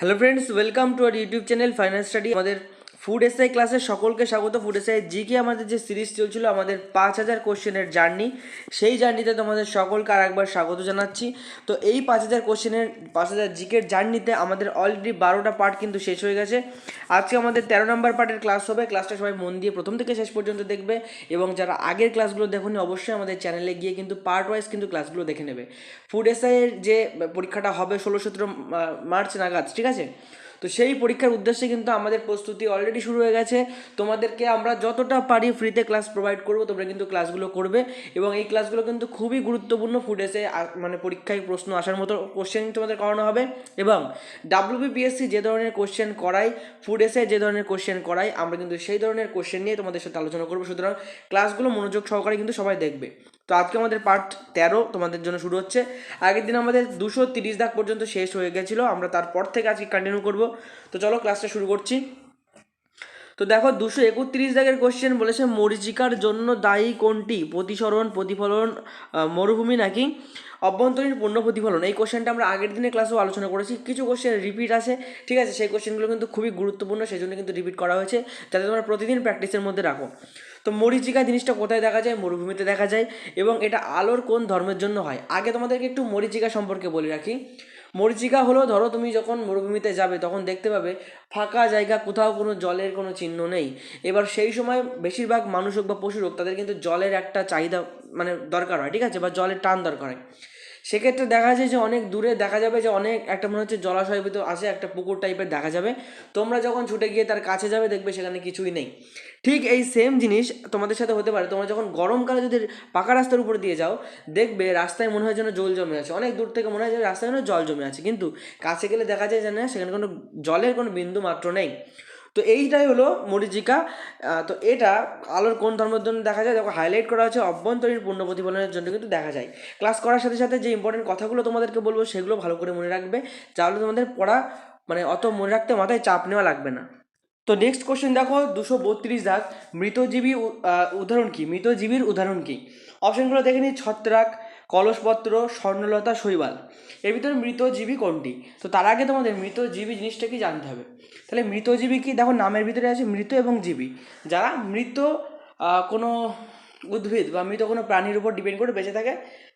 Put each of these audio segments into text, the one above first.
Hello friends welcome to our YouTube channel final study আমাদের food SI ক্লাসে সকলকে স্বাগত। ফুড এসআই জি GK আমাদের যে সিরিজ চলছিল, আমাদের পাঁচ হাজার কোশ্চেনের জার্নি সেই জার্নিতে তোমাদের সকলকে আর একবার স্বাগত জানাচ্ছি। তো এই পাঁচ হাজার কোশ্চেনের পাঁচ হাজার জিকের জার্নিতে আমাদের অলরেডি বারোটা পার্ট কিন্তু শেষ হয়ে গেছে। আজকে আমাদের তেরো নম্বর পার্টের ক্লাস হবে। ক্লাসটা সবাই মন দিয়ে প্রথম থেকে শেষ পর্যন্ত দেখবে এবং যারা আগের ক্লাসগুলো দেখুন, অবশ্যই আমাদের চ্যানেলে গিয়ে কিন্তু পার্ট ওয়াইজ কিন্তু ক্লাসগুলো দেখে নেবে। ফুড এসআইয়ের যে পরীক্ষাটা হবে ষোলো, সতেরো মার্চ নাগাদ, ঠিক আছে? তো সেই পরীক্ষার উদ্দেশ্যে কিন্তু আমাদের প্রস্তুতি অলরেডি শুরু হয়ে গেছে। তোমাদেরকে আমরা যতটা পারি ফ্রিতে ক্লাস প্রোভাইড করব, তোমরা কিন্তু ক্লাসগুলো করবে। এবং এই ক্লাসগুলো কিন্তু খুবই গুরুত্বপূর্ণ এসে মানে পরীক্ষায় প্রশ্ন আসার মতো কোশ্চেন তোমাদের করানো হবে। এবং ডাব্লিউবিপিএসসি যে ধরনের কোশ্চেন করাই ফুড এসে যে ধরনের কোশ্চেন করাই, আমরা কিন্তু সেই ধরনের কোশ্চেন নিয়ে তোমাদের সাথে আলোচনা করব। সুতরাং ক্লাসগুলো মনোযোগ সহকারে কিন্তু সবাই দেখবে। তো আজকে আমাদের পার্ট তেরো তোমাদের জন্য শুরু হচ্ছে। আগের দিন আমাদের দুশো তিরিশ দাগ পর্যন্ত শেষ হয়ে গেছিল, আমরা তারপর থেকে আজকে কন্টিনিউ করব। তো চলো ক্লাসটা শুরু করছি। তো দেখো দুশো একত্রিশ দাগের কোশ্চেন বলেছে, মরিচিকার জন্য দায়ী কোনটি? প্রতিসরণ, প্রতিফলন মরুভূমি নাকি? অভ্যন্তরীণ পূর্ণ প্রতিফলন। এই কোশ্চেনটা আমরা আগের দিনের ক্লাসেও আলোচনা করেছি। কিছু কোশ্চেন রিপিট আছে, ঠিক আছে? সেই কোশ্চেনগুলো কিন্তু খুবই গুরুত্বপূর্ণ, সেই জন্য কিন্তু রিপিট করা হয়েছে, যাতে তোমরা প্রতিদিন প্র্যাকটিসের মধ্যে রাখো। তো মরিচিকা জিনিসটা কোথায় দেখা যায়? মরুভূমিতে দেখা যায়। এবং এটা আলোর কোন ধর্মের জন্য হয়? আগে তোমাদেরকে একটু মরিচিকা সম্পর্কে বলে রাখি। মরিচিকা হলো ধরো তুমি যখন মরুভূমিতে যাবে, তখন দেখতে পাবে ফাঁকা জায়গা, কোথাও কোনো জলের কোনো চিহ্ন নেই। এবার সেই সময় বেশিরভাগ মানুষ হোক বা পশু হোক, তাদের কিন্তু জলের একটা চাহিদা মানে দরকার হয়, ঠিক আছে? বা জলের টান দরকার হয়। সেক্ষেত্রে দেখা যায় যে অনেক দূরে দেখা যাবে যে অনেক, একটা মনে হচ্ছে জলাশয় ভিতর আসে, একটা পুকুর টাইপের দেখা যাবে। তোমরা যখন ছুটে গিয়ে তার কাছে যাবে, দেখবে সেখানে কিছুই নেই। ঠিক এই সেম জিনিস তোমাদের সাথে হতে পারে। তোমরা যখন গরমকালে যদি পাকা রাস্তার উপর দিয়ে যাও, দেখবে রাস্তায় মনে হয় যেন জল জমে আছে। অনেক দূর থেকে মনে হয় যে রাস্তায় যেন জল জমে আছে। কিন্তু কাছে গেলে দেখা যায় যে না, সেখানে কোনো জলের কোনো বিন্দু মাত্র নেই। তো এইটাই হলো মরিচিকা। তো এটা আলোর কোন ধর্মের জন্য দেখা যায়, দেখো হাইলাইট করা হচ্ছে অভ্যন্তরীণ পূর্ণ প্রতিফলনের জন্য কিন্তু দেখা যায়। ক্লাস করার সাথে সাথে যে ইম্পর্টেন্ট কথাগুলো তোমাদেরকে বলব সেগুলো ভালো করে মনে রাখবে তাহলে তোমাদের পড়া মানে অত মনে রাখতে মাথায় চাপ নেওয়া লাগবে না। তো নেক্সট কোশ্চেন দেখো, দুশো বত্রিশ দাগ, মৃতজীবী উদাহরণ কী? মৃতজীবীর উদাহরণ কী? অপশনগুলো দেখে নিই, ছত্রাক কলসপত্র, স্বর্ণলতা, শৈবাল। এর ভিতরে মৃতজীবী কোনটি? তো তার আগে তোমাদের মৃতজীবী জিনিসটা কি জানতে হবে? তাহলে মৃতজীবী কি? দেখো নামের ভিতরে আছে মৃত এবং জীবী। যারা মৃত কোনো উদ্ভিদ বা মৃত কোনো প্রাণীর উপর ডিপেন্ড করে বেঁচে থাকে,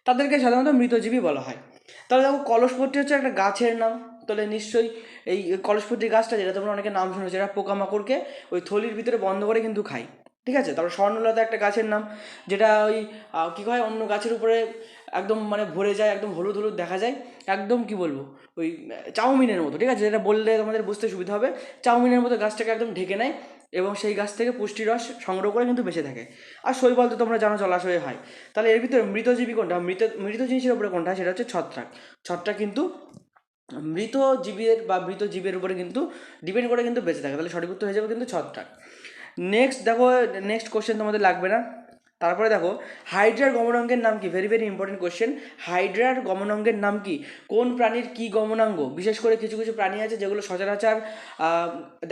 তাদেরকে সাধারণত মৃতজীবী বলা হয়। তাহলে দেখো কলসপত্রী হচ্ছে একটা গাছের নাম। তাহলে নিশ্চয়ই এই কলসপত্রী গাছটা, যেটা তোমরা অনেকে নাম শুনেছো যেটা পোকামাকড়কে ওই থলির ভিতরে বন্ধ করে কিন্তু খায়। ঠিক আছে? তারপর স্বর্ণলতা একটা গাছের নাম, যেটা ওই কী হয় অন্য গাছের উপরে একদম মানে ভরে যায়, একদম হলুদ হলুদ দেখা যায়। একদম কি বলব? ওই চাউমিনের মতো, ঠিক আছে? যেটা বললে তোমাদের বুঝতে সুবিধা হবে। চাউমিনের মতো গাছটাকে একদম ঢেকে নেয় এবং সেই গাছ থেকে পুষ্টি রস সংগ্রহ করে কিন্তু বেঁচে থাকে। আর শৈবাল তো তোমরা জানো জলাশয়ে হয়। তাহলে এর ভিতরে মৃতজীবী কোনটা? মৃত মৃত জিনিসের উপরে কোনটা? সেটা হচ্ছে ছত্রাক। ছত্রাক কিন্তু মৃত জীবের বা মৃত জীবের উপরে কিন্তু ডিপেন্ড করে কিন্তু বেঁচে থাকে। তাহলে সঠিক উত্তর হয়ে যাবে কিন্তু ছত্রাক। নেক্সট দেখো নেক্সট কোশ্চেন তোমাদের লাগবে না। তারপরে দেখো, হাইড্রার গমনাঙ্গের নাম কি? ভেরি ভেরি ইম্পর্টেন্ট কোশ্চেন হাইড্রার গমনাঙ্গের নাম কি? কোন প্রাণীর কি গমনাঙ্গ? বিশেষ করে কিছু কিছু প্রাণী আছে যেগুলো সচরাচর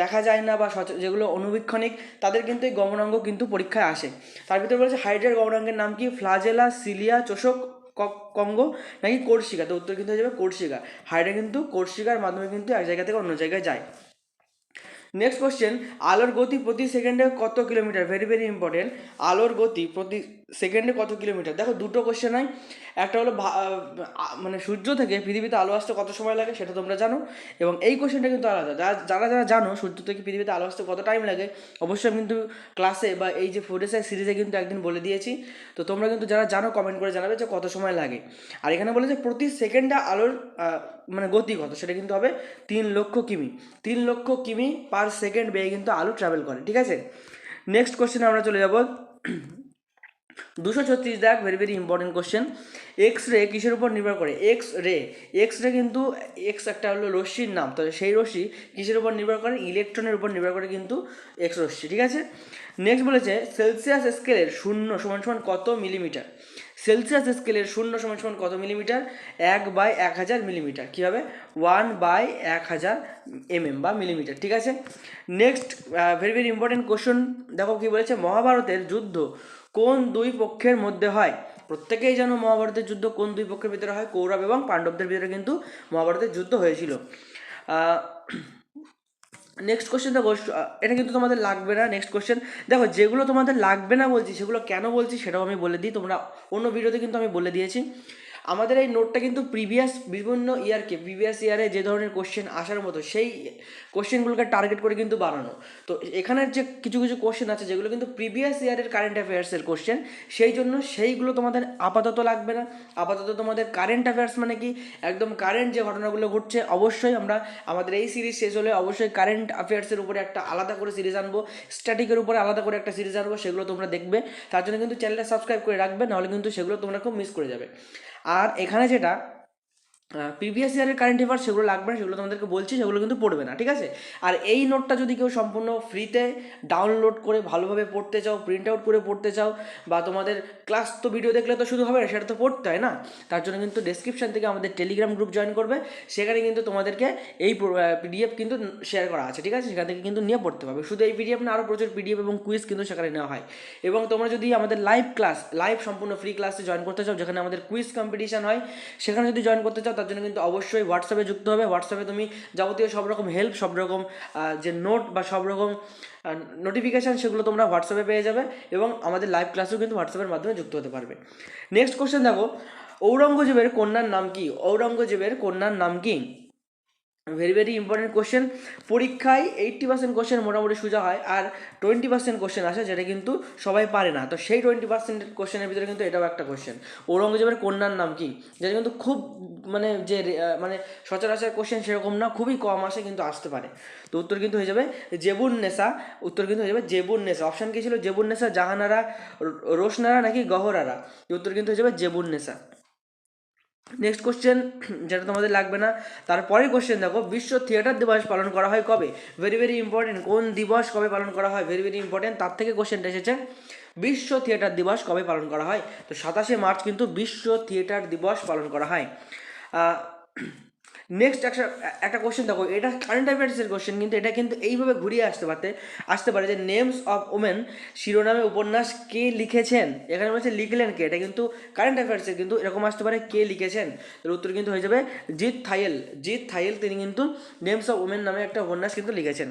দেখা যায় না বা যেগুলো অনুবীক্ষণিক, তাদের কিন্তু এই গমনাঙ্গ কিন্তু পরীক্ষায় আসে। তার ভিতরে বলেছে, হাইড্রার গমনাঙ্গের নাম কি? ফ্লাজেলা, সিলিয়া, চোষক কঙ্গ, নাকি কোর্সিকা তো উত্তর কিন্তু হয়ে যাবে কোর্সিকা হাইড্রা কিন্তু কোর্সিকার মাধ্যমে কিন্তু এক জায়গা থেকে অন্য জায়গায় যায়। নেক্সট কোশ্চেন আলোর গতি প্রতি সেকেন্ডে কত কিলোমিটার ভেরি ভেরি ইম্পর্টেন্ট আলোর গতি প্রতি সেকেন্ডে কত কিলোমিটার? দেখো, দুটো কোশ্চেন হয় একটা হলো মানে সূর্য থেকে পৃথিবীতে আলো আসতে কত সময় লাগে সেটা তোমরা জানো। এবং এই কোশ্চেনটা কিন্তু আলাদা। যারা যারা যারা জানো সূর্য থেকে পৃথিবীতে আলো আসতে কত টাইম লাগে, অবশ্যই আমি কিন্তু ক্লাসে বা এই যে ফোরেসাই সিরিজে কিন্তু একদিন বলে দিয়েছি। তো তোমরা কিন্তু যারা জানো কমেন্ট করে জানাবে যে কত সময় লাগে। আর এখানে বলে যে প্রতি সেকেন্ডে আলোর মানে গতি কত? সেটা কিন্তু হবে তিন লক্ষ কিমি। তিন লক্ষ কিমি পার সেকেন্ড বেয়ে কিন্তু আলো ট্রাভেল করে, ঠিক আছে? নেক্সট কোশ্চেনে আমরা চলে যাব। দুশো ছত্রিশ দেখ very very important question X ray কিসের উপর নির্ভর করে? এক্স রে এক্স রে কিন্তু এক্স একটা হলো রশ্মির নাম তো সেই রশ্মি কিসের উপর নির্ভর করে? ইলেকট্রনের উপর নির্ভর করে কিন্তু এক্স রশ্মি, ঠিক আছে? নেক্সট বলেছে সেলসিয়াস স্কেলের শূন্য সমান সমান কত মিলিমিটার সেলসিয়াস স্কেলের শূন্য সমান সমান কত মিলিমিটার এক বাই এক হাজার মিলিমিটার কী হবে? ওয়ান বাই এক হাজার এমএম বা মিলিমিটার ঠিক আছে? Next very very important question দেখো কী বলেছে, মহাভারতের যুদ্ধ কোন দুই পক্ষের মধ্যে হয়? প্রত্যেকেই যেন মহাভারতের যুদ্ধ কোন দুই পক্ষের ভিতরে হয়? কৌরব এবং পাণ্ডবদের ভিতরে কিন্তু মহাভারতের যুদ্ধ হয়েছিল। নেক্সট কোশ্চেন দেখো এটা কিন্তু তোমাদের লাগবে না। নেক্সট কোশ্চেন দেখো যেগুলো তোমাদের লাগবে না বলছি, সেগুলো কেন বলছি সেটাও আমি বলে দিই। তোমরা অন্য ভিডিওতে কিন্তু আমি বলে দিয়েছি। আমাদের এই নোটটা কিন্তু প্রিভিয়াস বিভিন্ন ইয়ারকে প্রিভিয়াস ইয়ারে যে ধরনের কোশ্চেন আসার মতো, সেই কোশ্চেনগুলোকে টার্গেট করে কিন্তু বানানো। তো এখানের যে কিছু কিছু কোশ্চেন আছে, যেগুলো কিন্তু প্রিভিয়াস ইয়ারের কারেন্ট অ্যাফেয়ার্সের কোশ্চেন সেই জন্য সেইগুলো তোমাদের আপাতত লাগবে না। আপাতত তোমাদের কারেন্ট অ্যাফেয়ার্স মানে কি? একদম কারেন্ট যে ঘটনাগুলো ঘটছে, অবশ্যই আমরা, আমাদের এই সিরিজ শেষ হলে অবশ্যই কারেন্ট অ্যাফেয়ার্সের উপরে একটা আলাদা করে সিরিজ আনব স্ট্যাটিকের উপরে আলাদা করে একটা সিরিজ আনব, সেগুলো তোমরা দেখবে। তার জন্য কিন্তু চ্যানেলটা সাবস্ক্রাইব করে রাখবে, নাহলে কিন্তু সেগুলো তোমরা খুব মিস করে যাবে। আর এখানে যেটা প্রিভিয়াস ইয়ারের কারেন্ট অ্যাফেয়ার্স সেগুলো লাগবে না, সেগুলো তোমাদেরকে বলছি, সেগুলো কিন্তু পড়বে না, ঠিক আছে? আর এই নোটটা যদি কেউ সম্পূর্ণ ফ্রিতে ডাউনলোড করে ভালোভাবে পড়তে চাও প্রিন্ট আউট করে পড়তে চাও, বা তোমাদের ক্লাস তো ভিডিও দেখলে তো শুধু হবে না, সেটা তো পড়তে হয় না? তার জন্য কিন্তু ডেসক্রিপশন থেকে আমাদের টেলিগ্রাম গ্রুপ জয়েন করবে, সেখানে কিন্তু তোমাদেরকে এই পিডিএফ কিন্তু শেয়ার করা আছে, ঠিক আছে? সেখান থেকে কিন্তু নিয়ে পড়তে পারবে। শুধু এই পিডিএফ না, আরও প্রচুর পিডিএফ এবং কুইজ কিন্তু সেখানে নেওয়া হয়। এবং তোমরা যদি আমাদের লাইভ ক্লাস লাইভ সম্পূর্ণ ফ্রি ক্লাসে জয়েন করতে চাও, যেখানে আমাদের কুইজ কম্পিটিশান হয়, সেখানে যদি জয়েন করতে চাও তার জন্য কিন্তু অবশ্যই হোয়াটসঅ্যাপে যুক্ত হবে। হোয়াটসঅ্যাপে তুমি যাবতীয় সব রকম হেল্প সব রকম যে নোট বা সব রকম নোটিফিকেশান সেগুলো তোমরা হোয়াটসঅ্যাপে পেয়ে যাবে এবং আমাদের লাইভ ক্লাসেও কিন্তু হোয়াটসঅ্যাপের মাধ্যমে যুক্ত হতে পারবে। নেক্সট কোশ্চেন দেখো, ঔরঙ্গজেবের কন্যার নাম কি? ঔরঙ্গজেবের কন্যার নাম কি? ভেরি ভেরি ইম্পর্টেন্ট কোশ্চেন পরীক্ষায় এইট্টি পার্সেন্ট কোশ্চেন মোটামুটি সোজা হয় আর টোয়েন্টি পার্সেন্ট কোশ্চেন আসে যেটা কিন্তু সবাই পারে না। তো সেই টোয়েন্টি পার্সেন্ট কোশ্চেনের ভিতরে কিন্তু এটাও একটা কোশ্চেন ঔরঙ্গজেবের কন্যার নাম কি? যেটা কিন্তু খুব মানে যে মানে সচরাচর কোশ্চেন সেরকম না, খুবই কম আসে কিন্তু আসতে পারে। তো উত্তর কিন্তু হয়ে যাবে জেবুন নেশা উত্তর কিন্তু হয়ে যাবে জেবুন নেশা অপশান কি ছিল? জেবুন নেশা জাহানারা, রোশনারা নাকি গহরারা? উত্তর কিন্তু হয়ে যাবে জেবুন নেশা নেক্সট কোশ্চেন যেটা তোমাদের লাগবে না তারপরে কোশ্চেন দেখো, বিশ্ব থিয়েটার দিবস পালন করা হয় কবে? ভেরি ভেরি ইম্পর্টেন্ট কোন দিবস কবে পালন করা হয়? ভেরি ভেরি ইম্পর্টেন্ট তার থেকে কোশ্চেনটা এসেছে, বিশ্ব থিয়েটার দিবস কবে পালন করা হয়? তো সাতাশে মার্চ কিন্তু বিশ্ব থিয়েটার দিবস পালন করা হয়। নেক্সট একটা একটা কোয়েশ্চেন দেখো, এটা কারেন্ট অ্যাফেয়ার্সের কোশ্চেন কিন্তু এটা কিন্তু এইভাবে ঘুরিয়ে আসতে পারতে, আসতে পারে যে নেমস অফ ওমেন শিরোনামে উপন্যাস কে লিখেছেন? এখানে বলছে লিখলেন কে? এটা কিন্তু কারেন্ট অ্যাফেয়ার্সের কিন্তু এরকম আসতে পারে কে লিখেছেন? এর উত্তর কিন্তু হয়ে যাবে জিৎ থায়েল জিৎ থায়েল তিনি কিন্তু নেমস অফ ওমেন নামে একটা উপন্যাস কিন্তু লিখেছেন।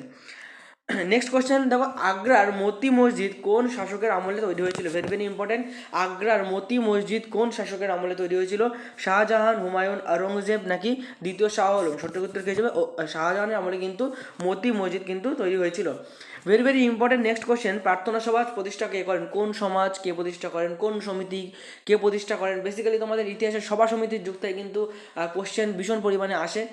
নেক্সট কোশ্চেন দেখো আগ্রার মতি মসজিদ কোন শাসকের আমলে তৈরি হয়েছিল? ভেরি ভেরি ইম্পর্টেন্ট আগ্রার মতি মসজিদ কোন শাসকের আমলে তৈরি হয়েছিল? শাহজাহান হুমায়ুন আওরঙ্গজেব নাকি দ্বিতীয় শাহ আলম? সঠিক উত্তর যাবে? ও, শাহজাহানের আমলে কিন্তু মতি মসজিদ কিন্তু তৈরি হয়েছিল। Very very important next question Prarthana Samaj প্রতিষ্ঠা কে করেন? কোন সমাজ কে প্রতিষ্ঠা করেন? কোন সমিতি কে প্রতিষ্ঠা করেন? বেসিক্যালি তোমাদের ইতিহাসের সভা সমিতির থেকে কিন্তু কোশ্চেন ভীষণ পরিমাণে আসে।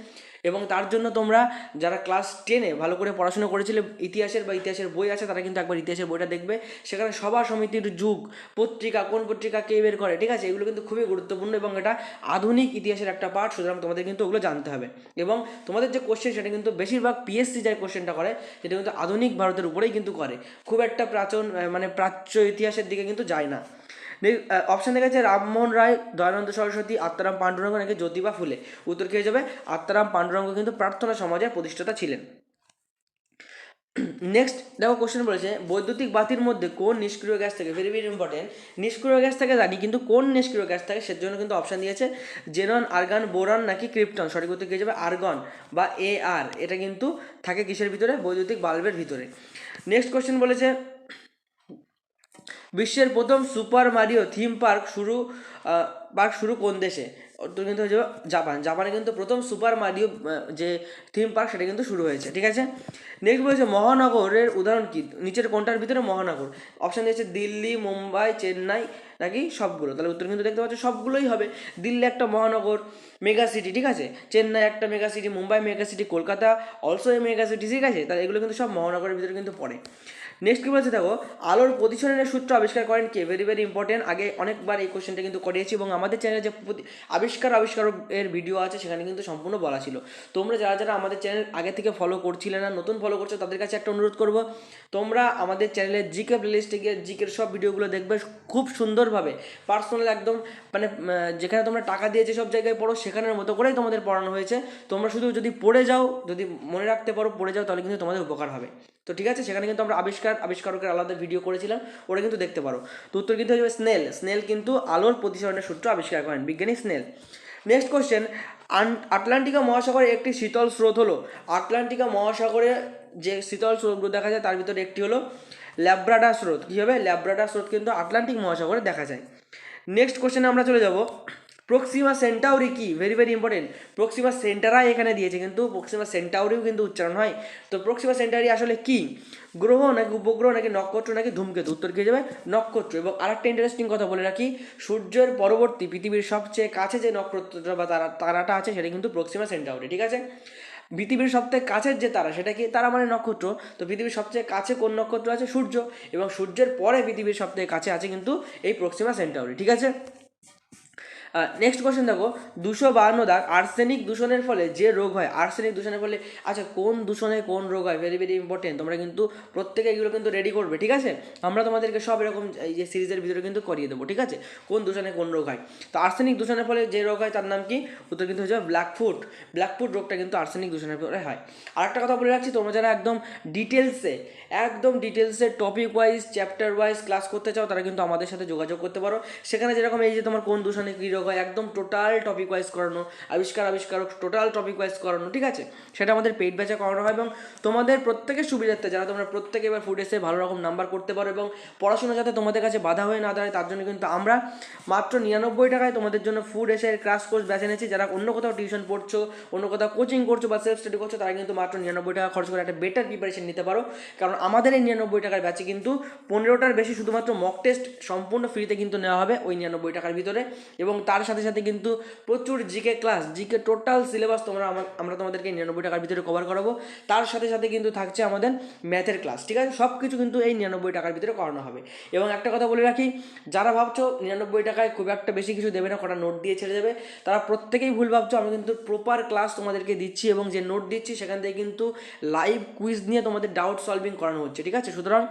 এবং তার জন্য তোমরা যারা ক্লাস টেনে ভালো করে পড়াশোনা করেছিলে, ইতিহাসের বা ইতিহাসের বই আছে, তারা কিন্তু একবার ইতিহাসের বইটা দেখবে। সেখানে সভা সমিতির যুগ, পত্রিকা, কোন পত্রিকা কে বের করে, ঠিক আছে? এগুলো কিন্তু খুবই গুরুত্বপূর্ণ এবং এটা আধুনিক ইতিহাসের একটা পার্ট সুতরাং তোমাদের কিন্তু ওগুলো জানতে হবে। এবং তোমাদের যে কোশ্চেন সেটা কিন্তু বেশিরভাগ পিএসসি যে কোশ্চেনটা করে, সেটা কিন্তু আধুনিক ভারতের উপরেই কিন্তু করে। খুব একটা প্রাচীন মানে প্রাচ্য ইতিহাসের দিকে কিন্তু যায় না। অপশান দেখা যাচ্ছে রামমোহন রায়, দয়ানন্দ সরস্বতী, আত্মারাম পাণ্ডুরঙ্গ নাকি জ্যোতিবা ফুলে। উত্তর খেয়ে যাবে? আত্মারাম পাণ্ডুরঙ্গ কিন্তু প্রার্থনা সমাজের প্রতিষ্ঠাতা ছিলেন। নেক্সট দেখো কোশ্চেন বলেছে, বৈদ্যুতিক বাতির মধ্যে কোন নিষ্ক্রিয় গ্যাস থাকে ভেরি ভেরি ইম্পর্টেন্ট নিষ্ক্রিয় গ্যাস থাকে জানি, কিন্তু কোন নিষ্ক্রিয় গ্যাস থাকে, সের জন্য কিন্তু অপশান দিয়েছে জেনন আর্গান বোরন নাকি ক্রিপ্টন সঠিক উত্তর খেয়ে যাবে? আর্গন বা এ আর এটা কিন্তু থাকে কিসের ভিতরে? বৈদ্যুতিক বাল্বের ভিতরে। নেক্সট কোশ্চেন বলেছে বিশ্বের প্রথম সুপার মারিও থিম পার্ক শুরু পার্ক শুরু কোন দেশে? উত্তর কিন্তু জাপান। জাপানে কিন্তু প্রথম সুপার মারিও যে থিম পার্ক সেটা কিন্তু শুরু হয়েছে, ঠিক আছে? নেক্সট বলেছে মহানগরের উদাহরণ কী? নিচের কোনটার ভিতরে মহানগর? অপশান দিয়েছে দিল্লি, মুম্বাই, চেন্নাই নাকি সবগুলো? তাহলে উত্তর কিন্তু দেখতে পাচ্ছ সবগুলোই হবে। দিল্লি একটা মহানগর, মেগা সিটি, ঠিক আছে? চেন্নাই একটা mega city, Mumbai mega city, Kolkata also a mega city, ঠিক আছে? তাহলে এগুলো কিন্তু সব মহানগরের ভিতরে কিন্তু পড়ে। নেক্সট কি বলছে দেখো, আলোর প্রতিসরণের সূত্র আবিষ্কার করেন কে? ভেরি ভেরি ইম্পর্টেন্ট আগে অনেকবার এই কোশ্চেনটা কিন্তু করিয়েছি এবং আমাদের চ্যানেলে যে আবিষ্কার আবিষ্কারক এর ভিডিও আছে, সেখানে কিন্তু সম্পূর্ণ বলা ছিল। তোমরা যারা যারা আমাদের চ্যানেল আগে থেকে ফলো করছিলে না, নতুন ফলো করছ, তাদের কাছে একটা অনুরোধ করব, তোমরা আমাদের চ্যানেলের জিকে প্লেলিস্টে গিয়ে জিকের সব ভিডিওগুলো দেখবে খুব সুন্দরভাবে। পার্সোনাল একদম মানে যেখানে তোমরা টাকা দিয়েছে, সব জায়গায় পড়ো, সেখানের মতো করেই তোমাদের পড়ানো হয়েছে। তোমরা শুধু যদি পড়ে যাও, যদি মনে রাখতে পারো, পড়ে যাও, তাহলে কিন্তু তোমাদের উপকার হবে। তো ঠিক আছে, সেখানে কিন্তু আমরা আবিষ্কার, আবিষ্কারকের আলাদা ভিডিও করেছিলাম ওটা কিন্তু দেখতে পারো। তো উত্তর কিন্তু হয়ে যাবে স্নেল। স্নেল কিন্তু আলোর প্রতিসরণের সূত্র আবিষ্কার করেন, বিজ্ঞানী স্নেল। নেক্সট কোশ্চেন আটলান্টিকা মহাসাগরের একটি শীতল স্রোত হলো। আটলান্টিকা মহাসাগরে যে শীতল স্রোতগুলো দেখা যায়, তার ভিতরে একটি হলো ল্যাব্রাডা স্রোত। কী হবে ল্যাব্রাডা স্রোত কিন্তু আটলান্টিক মহাসাগরে দেখা যায়। নেক্সট কোশ্চেনে আমরা চলে যাব। প্রক্সিমা সেন্টাউরি কি? Very very important Proxima Centauri এখানে দিয়েছে কিন্তু প্রক্সিমা সেন্টাউরিও কিন্তু উচ্চারণ হয়। তো প্রক্সিমা সেন্টারি আসলে কি? গ্রহ নাকি উপগ্রহ নাকি নক্ষত্র নাকি ধূমকেতু? উত্তর কি যাবে নক্ষত্র। এবং আরেকটা ইন্টারেস্টিং কথা বলে রাখি, সূর্যের পরবর্তী পৃথিবীর সবচেয়ে কাছে যে নক্ষত্রটা বা তারা তারাটা আছে, সেটা কিন্তু প্রক্সিমা সেন্টাউরি ঠিক আছে? পৃথিবীর সবথেকে কাছের যে তারা, সেটা কি? তারা মানে নক্ষত্র। তো পৃথিবীর সবচেয়ে কাছে কোন নক্ষত্র আছে? সূর্য। এবং সূর্যের পরে পৃথিবীর সবথেকে কাছে আছে কিন্তু এই প্রক্সিমা সেন্টাউরি ঠিক আছে? নেক্সট কোশ্চেন দেখো, দুশো বাহান্ন দাগ আর্সেনিক দূষণের ফলে যে রোগ হয় আর্সেনিক দূষণের ফলে আচ্ছা কোন দূষণে কোন রোগ হয়? ভেরি ভেরি ইম্পর্টেন্ট তোমরা কিন্তু প্রত্যেকে এগুলো কিন্তু রেডি করবে, ঠিক আছে? আমরা তোমাদেরকে সব এরকম, এই যে সিরিজের ভিতরে কিন্তু করিয়ে দেবো, ঠিক আছে? কোন দূষণে কোন রোগ হয়? তো আর্সেনিক দূষণের ফলে যে রোগ হয়, তার নাম কি? উত্তর কিন্তু হয়ে যাবে ব্ল্যাকফুট ব্ল্যাকফুট রোগটা কিন্তু আর্সেনিক দূষণের ফলে হয়। আরেকটা কথা বলে রাখছি, তোমরা যারা একদম ডিটেলসে একদম ডিটেলসে topic wise chapter wise class করতে চাও, তারা কিন্তু আমাদের সাথে যোগাযোগ করতে পারো। সেখানে যেরকম এই যে তোমার কোন দূষণে কী রোগ হয় একদম টোটাল টপিক ওয়াইজ করানো, আবিষ্কার আবিষ্কার টোটাল টপিক ওয়াইজ করানো, ঠিক আছে? সেটা আমাদের পেইড ব্যাচে করানো হয় এবং তোমাদের প্রত্যেকের সুবিধার্থে, যারা তোমরা প্রত্যেকে এবার ফুড এসে ভালো রকম নাম্বার করতে পারো এবং পড়াশোনা যাতে তোমাদের কাছে বাধা হয়ে না দাঁড়ায়, তার জন্য কিন্তু আমরা মাত্র নিরানব্বই টাকায় তোমাদের জন্য ফুড এসে ক্লাস কোর্স ব্যাচ এনেছি। যারা অন্য কোথাও টিউশন পড়ছো, অন্য কোথাও কোচিং করছ বা সেলফ স্টাডি করছ, তারা কিন্তু মাত্র নিরানব্বই টাকা খরচ করে একটা বেটার প্রিপারেশন নিতে পারো। কারণ আমাদের এই নিরানব্বই টাকার ব্যাচে কিন্তু পনেরোটার বেশি শুধুমাত্র মক টেস্ট সম্পূর্ণ ফ্রিতে কিন্তু নেওয়া হবে ওই নিরানব্বই টাকার ভিতরে এবং তার সাথে সাথে কিন্তু প্রচুর GK class GK total syllabus তোমরা আমরা তোমাদেরকে নিরানব্বই টাকার ভিতরে কভার করাবো। তার সাথে সাথে কিন্তু থাকছে আমাদের ম্যাথের ক্লাস ঠিক আছে? সব কিছু কিন্তু এই নিরানব্বই টাকার ভিতরে করানো হবে। এবং একটা কথা বলে রাখি, যারা ভাবছ নিরানব্বই টাকায় খুব একটা বেশি কিছু দেবে না, কটা নোট দিয়ে ছেড়ে দেবে, তারা প্রত্যেকেই ভুল ভাবছ, আমি কিন্তু প্রপার ক্লাস তোমাদেরকে দিচ্ছি এবং যে নোট দিচ্ছি, সেখান থেকে কিন্তু লাইভ কুইজ নিয়ে তোমাদের ডাউট সলভিং করানো হচ্ছে, ঠিক আছে? সুতরাং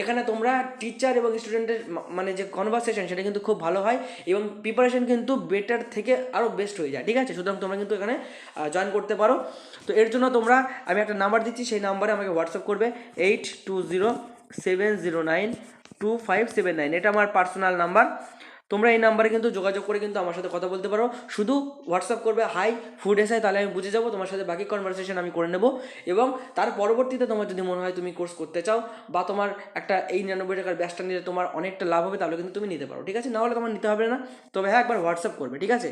এখানে তোমরা টিচার এবং স্টুডেন্টের মানে যে কনভারসেশন সেটা কিন্তু খুব ভালো হয় এবং প্রিপারেশন কিন্তু বেটার থেকে আরও বেস্ট হয়ে যায়, ঠিক আছে? সুতরাং তোমরা কিন্তু এখানে জয়েন করতে পারো। তো এর জন্য তোমরা, আমি একটা নাম্বার দিচ্ছি, সেই নাম্বারে আমাকে হোয়াটসঅ্যাপ করবে eight two zero seven zero nine two five seven nine এটা আমার পার্সোনাল নাম্বার তোমরা এই নাম্বারে কিন্তু যোগাযোগ করে কিন্তু আমার সাথে কথা বলতে পারো। শুধু হোয়াটসঅ্যাপ করবে হাই ফুড এসআই তাহলে আমি বুঝে যাব, তোমার সাথে বাকি কনভারসেশন আমি করে নেব। এবং তার পরবর্তীতে তোমার যদি মনে হয় তুমি কোর্স করতে চাও বা তোমার একটা এই নিরানব্বই টাকার ব্যাচটা নিলে তোমার অনেকটা লাভ হবে, তাহলে কিন্তু তুমি নিতে পারো, ঠিক আছে? নাহলে তোমার নিতে হবে না। তবে হ্যাঁ একবার হোয়াটসঅ্যাপ করবে, ঠিক আছে?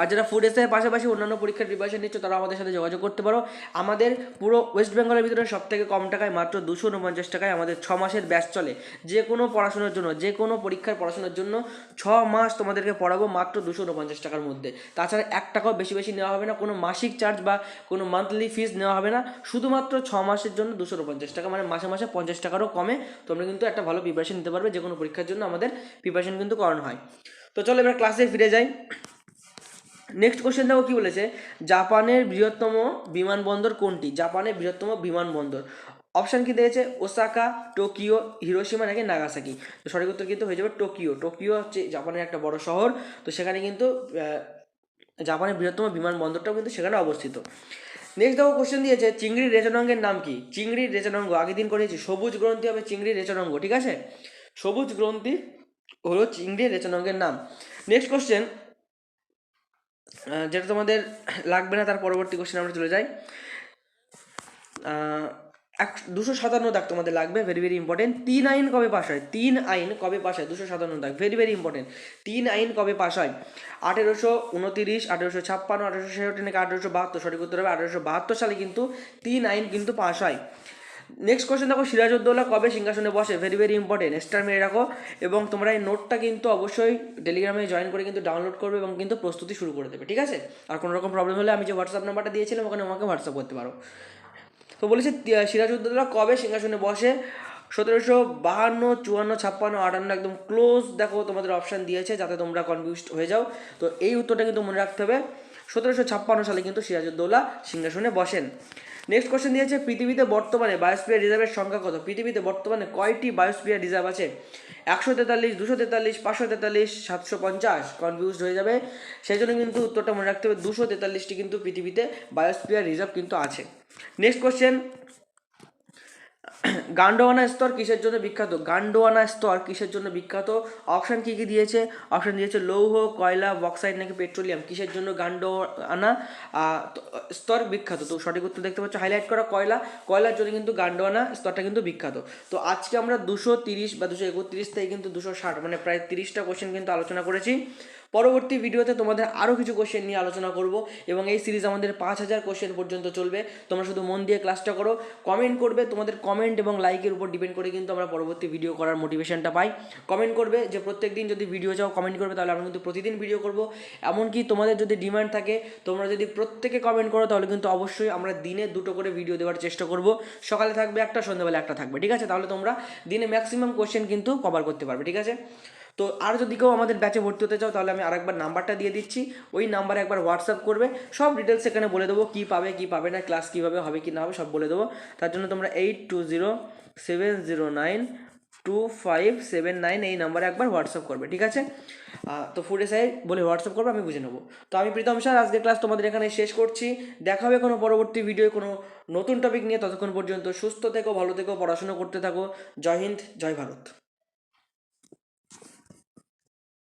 আর যারা ফুড এসের পাশাপাশি অন্যান্য পরীক্ষার প্রিপারেশন নিচ্ছ তারা আমাদের সাথে যোগাযোগ করতে পারো। আমাদের পুরো ওয়েস্ট বেঙ্গলের ভিতরে সব থেকে কম টাকায় মাত্র দুশো উনপঞ্চাশ টাকায় আমাদের ছ মাসের ব্যাচ চলে। যে কোনো পড়াশোনার জন্য, যে কোনো পরীক্ষার পড়াশোনার জন্য ছ মাস তোমাদেরকে পড়াবো মাত্র দুশো উনপঞ্চাশ টাকার মধ্যে। তাছাড়া এক টাকাও বেশি বেশি নেওয়া হবে না, কোনো মাসিক চার্জ বা কোনো মান্থলি ফিস নেওয়া হবে না। শুধুমাত্র ছ মাসের জন্য দুশো উনপঞ্চাশ টাকা মানে মাসে মাসে পঞ্চাশ টাকারও কমে। তোমরা কিন্তু একটা ভালো প্রিপারেশন নিতে পারবে, যে কোনো পরীক্ষার জন্য আমাদের প্রিপারেশন কিন্তু করানো হয়। তো চলো এবার ক্লাসে ফিরে যাই। নেক্সট কোশ্চেন দেখো কি বলেছে? জাপানের বৃহত্তম বিমানবন্দর কোনটি? জাপানের বৃহত্তম বিমানবন্দর। অপশান কি দিয়েছে? ওসাকা টোকিও হিরোশিমা নাকি নাগাসাকি তো সঠিক উত্তর কিন্তু হয়ে যাবে টোকিও টোকিও হচ্ছে জাপানের একটা বড় শহর। তো সেখানে কিন্তু জাপানের বৃহত্তম বিমানবন্দরটাও কিন্তু সেখানে অবস্থিত। নেক্সট দেখো কোশ্চেন দিয়েছে, চিংড়ির রেচনাঙ্গের নাম কি? চিংড়ির রেচনাঙ্গ। আগের দিন করেছি। সবুজ গ্রন্থি হবে চিংড়ির রেচনাঙ্গ, ঠিক আছে? সবুজ গ্রন্থি হলো চিংড়ির রেচনাঙ্গের নাম। নেক্সট কোশ্চেন যেটা তোমাদের লাগবে না, তার পরবর্তী কোশ্চেন আমরা চলে যাই। এক দুশো সাতান্ন দাগ তোমাদের লাগবে ভেরি ভেরি ইম্পর্টেন্ট তিন আইন কবে পাস হয়? তিন আইন কবে পাস হয়? দুশো সাতান্ন দাগ ভেরি ভেরি ইম্পর্টেন্ট তিন আইন কবে পাস হয়? আঠেরোশো উনতিরিশ, আঠেরোশো ছাপ্পান্ন, আঠেরোশো ছেষট্টি নাকি আঠেরোশো বাহাত্তর, সঠিক উত্তর হবে আঠেরোশো বাহাত্তর সালে কিন্তু তিন আইন কিন্তু পাস হয়। নেক্সট কোশ্চেন দেখো, সিরাজউদ্দৌলা কবে সিংহাসনে বসে? ভেরি ভেরি ইম্পর্টেন্ট স্টার মেরে রাখো। এবং তোমরা এই নোটটা কিন্তু অবশ্যই টেলিগ্রামে জয়েন করে কিন্তু ডাউনলোড করবে এবং কিন্তু প্রস্তুতি শুরু করে দেবে, ঠিক আছে? আর কোনো রকম প্রবলেম হলে আমি যে হোয়াটসঅ্যাপ নাম্বারটা দিয়েছিলাম, ওখানে আমাকে হোয়াটসঅ্যাপ করতে পারো। তো বলেছে সিরাজউদ্দৌলা কবে সিংহাসনে বসে? সতেরোশো বাহান্ন, চুয়ান্ন, ছাপ্পান্ন, আটান্ন, একদম ক্লোজ দেখো তোমাদের অপশান দিয়েছে, যাতে তোমরা কনফিউজড হয়ে যাও। তো এই উত্তরটা কিন্তু মনে রাখতে হবে। সতেরোশো ছাপ্পান্ন সালে কিন্তু সিরাজউদ্দৌলা সিংহাসনে বসেন। নেক্সট কোশ্চেন দিয়েছে, পৃথিবীতে বর্তমানে বায়োস্পিয়ার রিজার্ভের সংখ্যা কত? পৃথিবীতে বর্তমানে কয়টি বায়োস্পিয়ার রিজার্ভ আছে? একশো তেতাল্লিশ, দুশো তেতাল্লিশ, পাঁচশো তেতাল্লিশ, সাতশো পঞ্চাশ। কনফিউজড হয়ে যাবে। সেই জন্য কিন্তু উত্তরটা মনে রাখতে হবে, দুশো তেতাল্লিশটি কিন্তু পৃথিবীতে বায়োস্পিয়ার রিজার্ভ কিন্তু আছে। নেক্সট কোশ্চেন গান্ডোয়ানা স্তর কিসের জন্য বিখ্যাত? গান্ডোয়ানা স্তর কিসের জন্য বিখ্যাত? অপশান কী কী দিয়েছে? অপশান দিয়েছে লৌহ, কয়লা বক্সাইড নাকি পেট্রোলিয়াম কিসের জন্য গান্ডোয়ানা স্তর বিখ্যাত? তো সঠিক উত্তর দেখতে পাচ্ছ হাইলাইট করা কয়লা। কয়লার জন্য কিন্তু গান্ডোয়ানা স্তরটা কিন্তু বিখ্যাত। তো আজকে আমরা দুশো তিরিশ বা দুশো একত্রিশ থেকে কিন্তু দুশো ষাট মানে প্রায় তিরিশটা কোশ্চেন কিন্তু আলোচনা করেছি। পরবর্তী ভিডিওতে তোমাদের আরও কিছু কোশ্চেন নিয়ে আলোচনা করব এবং এই সিরিজ আমাদের পাঁচ হাজার কোশ্চেন পর্যন্ত চলবে। তোমরা শুধু মন দিয়ে ক্লাসটা করো কমেন্ট করবে, তোমাদের কমেন্ট এবং লাইকের উপর ডিপেন্ড করে কিন্তু আমরা পরবর্তী ভিডিও করার মোটিভেশনটা পাই। কমেন্ট করবে যে প্রত্যেক দিন যদি ভিডিও চাও কমেন্ট করবে তাহলে আমরা কিন্তু প্রতিদিন ভিডিও করব। এমনকি তোমাদের যদি ডিমান্ড থাকে, তোমরা যদি প্রত্যেকে কমেন্ট করো, তাহলে কিন্তু অবশ্যই আমরা দিনে দুটো করে ভিডিও দেওয়ার চেষ্টা করব। সকালে থাকবে একটা, সন্ধ্যাবেলা একটা থাকবে, ঠিক আছে? তাহলে তোমরা দিনে ম্যাক্সিমাম কোশ্চেন কিন্তু কভার করতে পারবে, ঠিক আছে? তো আর যদি কেউ আমাদের ব্যাচে ভর্তি হতে চাও, তাহলে আমি আরেকবার নাম্বারটা দিয়ে দিচ্ছি। ওই নাম্বারে একবার হোয়াটসঅ্যাপ করবে। সব ডিটেলস এখানে বলে দেবো, কী পাবে কী পাবে না ক্লাস কীভাবে হবে, কি না হবে, সব বলে দেবো। তার জন্য তোমরা eight two zero seven zero nine two five seven nine এই নাম্বারে একবার হোয়াটসঅ্যাপ করবে, ঠিক আছে? তো ফুড এসআই বলে হোয়াটসঅ্যাপ করবে, আমি বুঝে নেব। তো আমি প্রীতম স্যার আজকের ক্লাস তোমাদের এখানে শেষ করছি। দেখা হবে কোনো পরবর্তী ভিডিও কোনো নতুন টপিক নিয়ে। ততক্ষণ পর্যন্ত সুস্থ থেকো, ভালো থেকো, পড়াশোনা করতে থাকো। জয় হিন্দ, জয় ভারত।